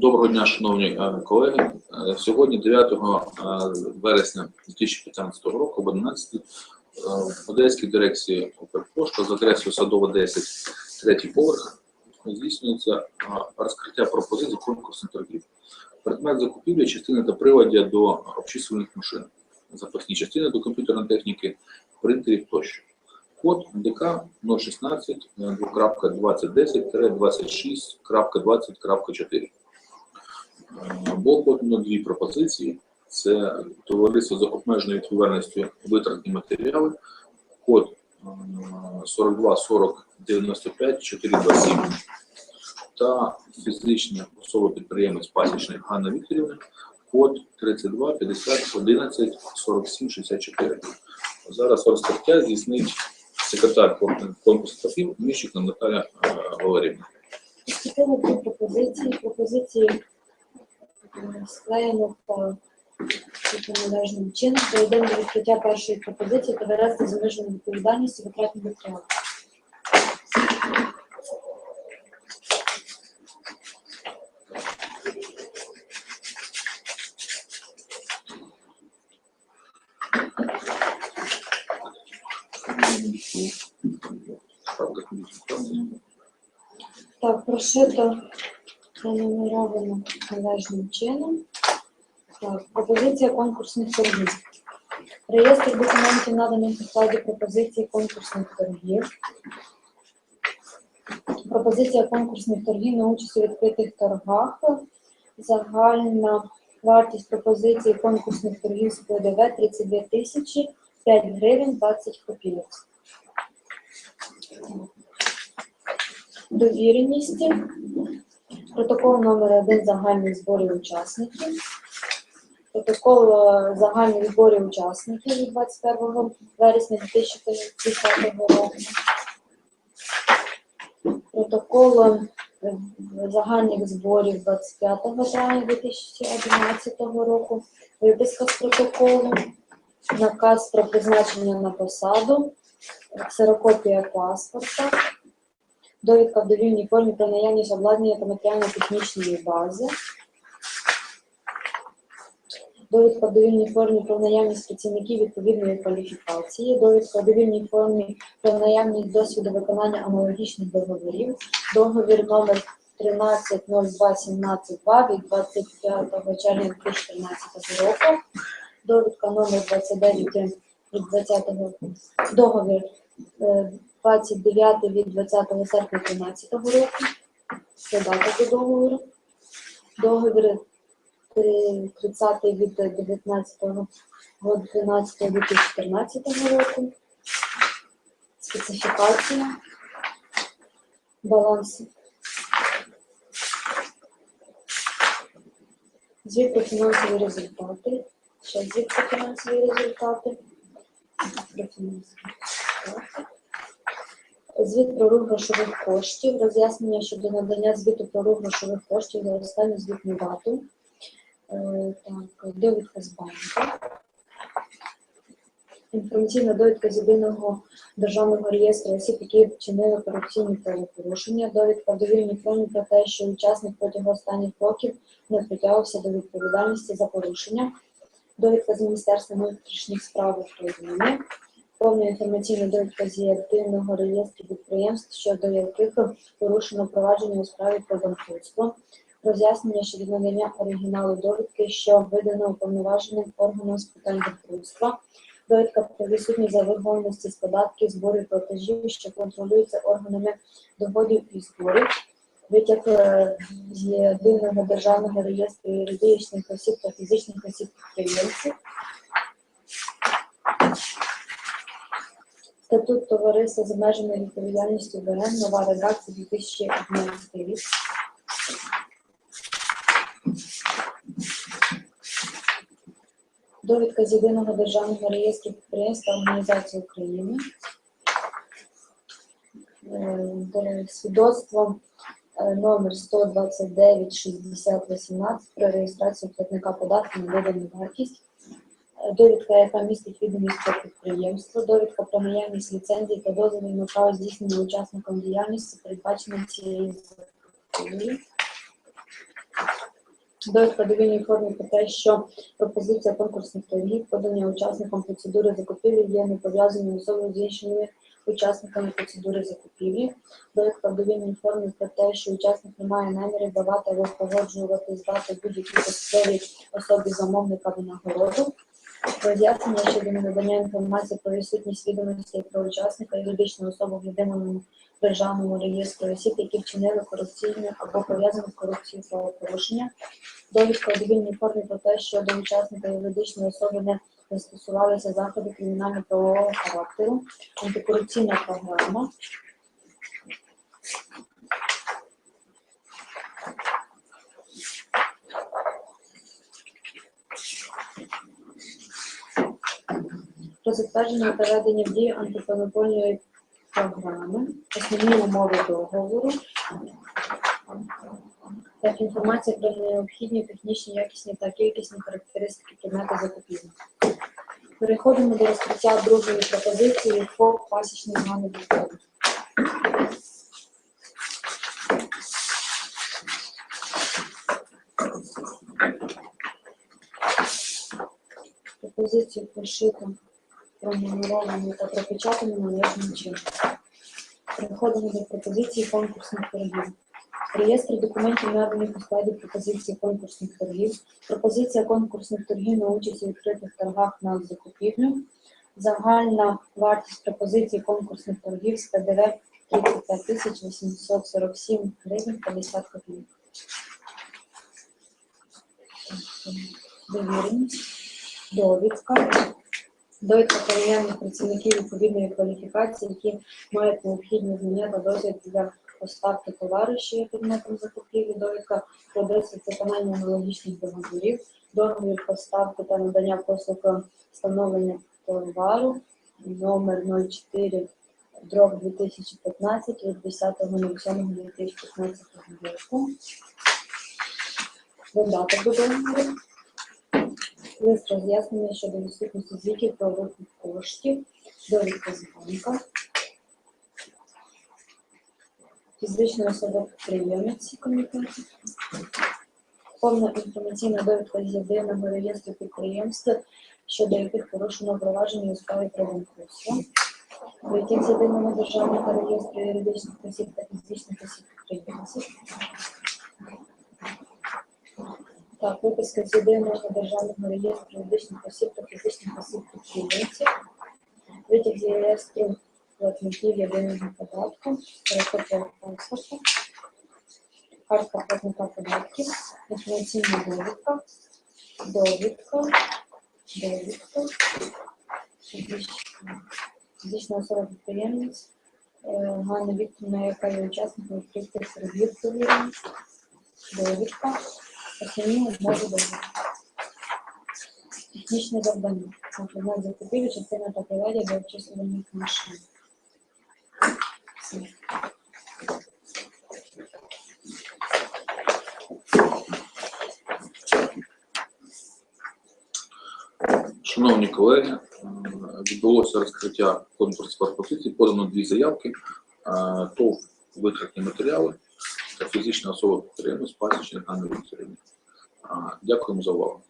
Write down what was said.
Доброго дня, шановні е, колеги. Е, Сьогодні, 9 е, вересня 2015 року, об 11 е, в Одеській дирекції Укрпошта з адресою Садова 10, третій поверх, здійснюється розкриття пропозицій конкурсних торгів. Предмет закупівлі частини та приладдя до обчислювальних машин, запасні частини до комп'ютерної техніки, принтерів тощо. Код ДК 016 2.2010-26.20.4. Було подано дві пропозиції. Це товариство з обмеженою відповідальністю витратні матеріали, код е, 42 40 95 427 та фізична особа підприємець пасічник Ганна Вікторівна, код 32 50 11 47 64. Зараз розкриття здійснить секретар конкурсу торгів Міщик Наталя е, Валерівна. Пропозиції. Пропозиції е, склеєно належним чином. Перейдемо до відкриття першої пропозиції товариства з обмеженою відповідальністю витратних матеріалів. Так, прошито пронумеровано належним чином. Так, пропозиція конкурсних торгів. Реєстр документів наданих у складі пропозиції конкурсних торгів. Пропозиція конкурсних торгів на участь у відкритих торгах. Загальна вартість пропозиції конкурсних торгів з ПДВ 32 тисячі 5 гривень 20 копійок. Довіреність. Протокол номер 1 загальних зборів учасників. Протокол е, загальних зборів учасників від 21 вересня 2030 року. Протокол е, загальних зборів 25 травня 2011 року. Виписка з протоколу. Наказ про призначення на посаду. Ксерокопія паспорта довідка в довільній формі про наявність обладнання та матеріально-технічної бази, довідка в довільній формі про наявність працівників відповідної кваліфікації, довідка в довільній формі про наявність досвіду виконання аналогічних договорів, договір номер 13.02.17.2 від 25 червня 2014 року, довідка номер 29 від 20 договір е, 29 від 20 серпня 2013 року. Це дата до договору. Договір е, 30 від 19 12 2014 року. Специфікація. Баланс. Звіт про фінансові результати. Ще звіт про фінансові результати. Про фінансові результати. Звіт про рух грошових коштів, роз'яснення щодо надання звіту про рух грошових коштів за останню звітну дату. Е, Так, довідка з банку. Інформаційна довідка з єдиного державного реєстру осіб, які вчинили корупційні правопорушення. Довідка в довільній формі про те, що учасник протягом останніх років не притягувався до відповідальності за порушення. Довідка з Міністерства внутрішніх справ України повна інформаційна довідка з єдиного реєстру підприємств, щодо яких порушено провадження у справі про банкрутство, роз'яснення щодо надання оригіналу довідки, що видано уповноваженим органом з питань банкрутства, довідка про відсутність заборгованості з податків, зборів платежів, що контролюються органами доходів і зборів, витяг е, з єдиного державного реєстру юридичних осіб та фізичних осіб підприємців, Статут товариства з обмеженою відповідальністю ВРН, нова редакція 2011 рік. Довідка з єдиного державного реєстру підприємств та організацій України. Е, Свідоцтво е, номер 129 60 18 про реєстрацію платника податку на додану вартість довідка, яка містить відомість про підприємство, довідка про наявність ліцензії та дозволів на право здійснення учасником діяльності, передбаченої цією законою. Довідка до вільній формі про те, що пропозиція конкурсних торгів, подання учасникам процедури закупівлі є не пов'язаною особою з іншими учасниками процедури закупівлі. Довідка в довільній про те, що учасник не має наміру давати або погоджувати здати будь-якій посадовій особі замовника винагороду. Роз'яснення щодо надання інформації про відсутність відомостей про учасника юридичну особу в єдиному державному реєстрі осіб, які вчинили корупційне або пов'язане з корупцією правопорушення. Довідка у довільній формі про те, що до учасника юридичної особи не застосувалися заходи кримінально-правового характеру, антикорупційна програма. Про затвердження та ведення в дію антимонопольної програми, основні умови договору, так інформація про необхідні технічні, якісні та кількісні характеристики предмету закупівлі. Переходимо до розкриття другої пропозиції по пасічній зоні відходу. Пропозицію пошито, пронумеровані та пропечатані належним чином. Переходимо до пропозиції конкурсних торгів. Реєстр документів наданих у складі пропозиції конкурсних торгів. Пропозиція конкурсних торгів на участь у відкритих торгах на закупівлю. Загальна вартість пропозиції конкурсних торгів з ПДВ 35 тисяч 847 гривень 50 копійок. Довіреність, довідка, довідка про працівників відповідної кваліфікації, які мають необхідні знання та досвід для поставки товару, що є предметом закупівлі, довідка про досвід виконання аналогічних договорів, договір поставки та надання послуг встановлення товару номер 04 дроб 2015 від 10.07.2015 року. Додаток до договору. Лист роз'яснення щодо відсутності звітів про викуп коштів, довідка з фізична особа підприємець комітету, повна інформаційна довідка з єдиного реєстру підприємств, щодо яких порушено провадження у справі про банкрутство, витяг з єдиного державного реєстру юридичних осіб та фізичних осіб підприємців. Так, виписка з єдиного державного реєстру юридичних осіб та фізичних осіб підприємців, витяг з реєстру платників єдиного податку, перекопія паспорта, картка платника податків, інформаційна довідка, довідка, довідка, фізична- особа підприємець, е, Ганна Вікторівна, яка є учасником відкритих торгів довіреність, довідка, основні умови договору. Технічне завдання. Предмет закупівлі, частина та приладдя для обчислювальних машин. Шановні колеги, відбулося розкриття конкурсу пропозицій, подано дві заявки, е, ТОВ витратні матеріали фізична особа підтримує пасічник Анна Вікторівна. Е, Дякуємо за увагу.